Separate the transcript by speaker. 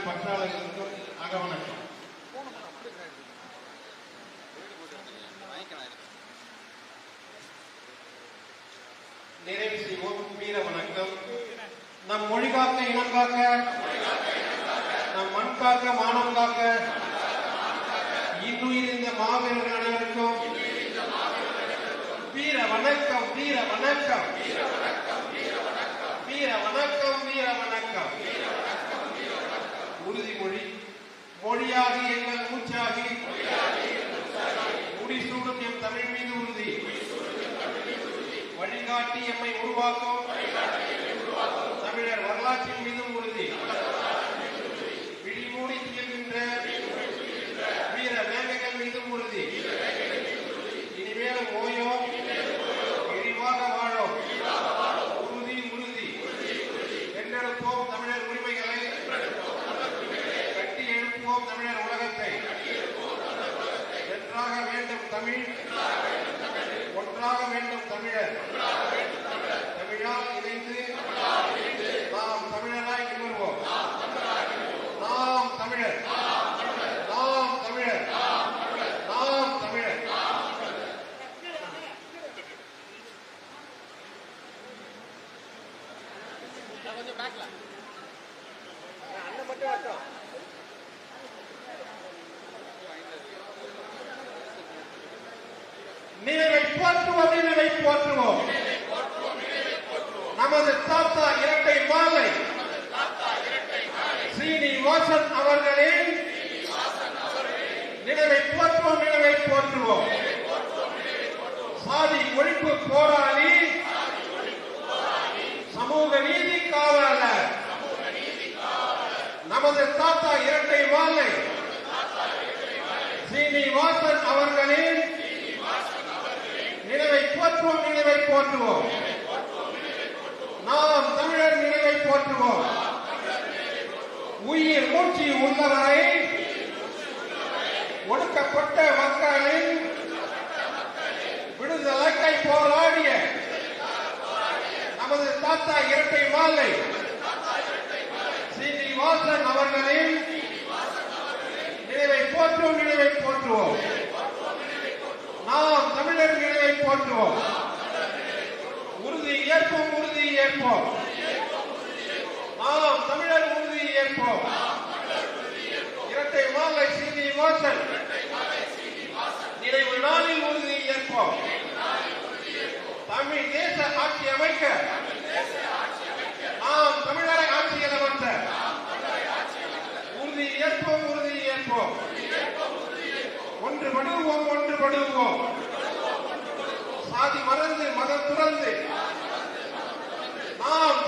Speaker 1: Bank பற்றாளர்களுக்கும் அகவணக்கம் நிறைவு செய்வோம் வீர வணக்கம் நம் மொழி காக்க இனம் காக்க நம் மண் காக்க மானம் காக்க இன்னுயிர் இந்த மாவீரர்கள் அனைவருக்கும் வீர வணக்கம் வீர வணக்கம் வீர வணக்கம் உறுதிமொழி மொழியாகி எங்கள் மூச்சாகி. முடிசூடும் எம் தமிழ் மீது உறுதி. வழிகாட்டி எம்மை உருவாக்கும். தமிழர் வரலாற்றின் மீதும் உறுதி விழிமூடி திகழ்கின்ற வீர வேங்கைகள் மீதும் உறுதி இனிமேலும் ஓயோ இழிவாக வாழோம் உறுதி உறுதி வென்றெடுப்போம் தமிழர் உரிமைகளை கட்டி எழுப்புவோம் தமிழர் உலகத்தை. வென்றாக வேண்டும் தமிழ். ஒன்றாக வேண்டும் தமிழர். தமிழால் இணைந்து நாம் தமிழராய் நிமிர்வோம் நாம் தமிழர். நாம் தமிழர். நாம் தமிழர். நினைவை போற்றுவோம் நினைவை போற்றுவோம். நமது தாத்தா இரட்டை மாலை. ஸ்ரீனிவாசன் அவர்களின் நினைவை போற்றுவோம் நினைவை போற்றுவோம். சாதி ஒழிப்பு போராளி சமூக நீதி காவலர். நமது தாத்தா இரட்டை மாலை. ஸ்ரீனிவாசன் அவர்களின் போற்றுவோம் நினைவை போற்றுவோம். நாம் தமிழர் நினைவை போற்றுவோம். உயிர் மூச்சு உள்ளவரை ஒடுக்கப்பட்ட மக்களின் விடுதலைக்கை போராடிய நமது தாத்தா இரட்டை மாலை சீனிவாசன் அவர்களின் நினைவை போற்றுவோம் நினைவை போற்றுவோம் நாம் தமிழர் நினைவை போற்றுவோம் உறுதி ஏற்போம் உறுதி ஏற்போம் நாம் தமிழர் உறுதி ஏற்போம் இரட்டை மாலை சீனிவாசன் நினைவு நாளில் உறுதி தமிழ் தேச ஆட்சி அமைக்க. நாம் தமிழரை ஆட்சியில் அமர்த்த உறுதி ஏற்போம் உறுதி ஏற்போம். ஒன்றுபடுவோம் ஒன்றுபடுவோம். சாதி மறந்து மதம் துறந்து. நாம்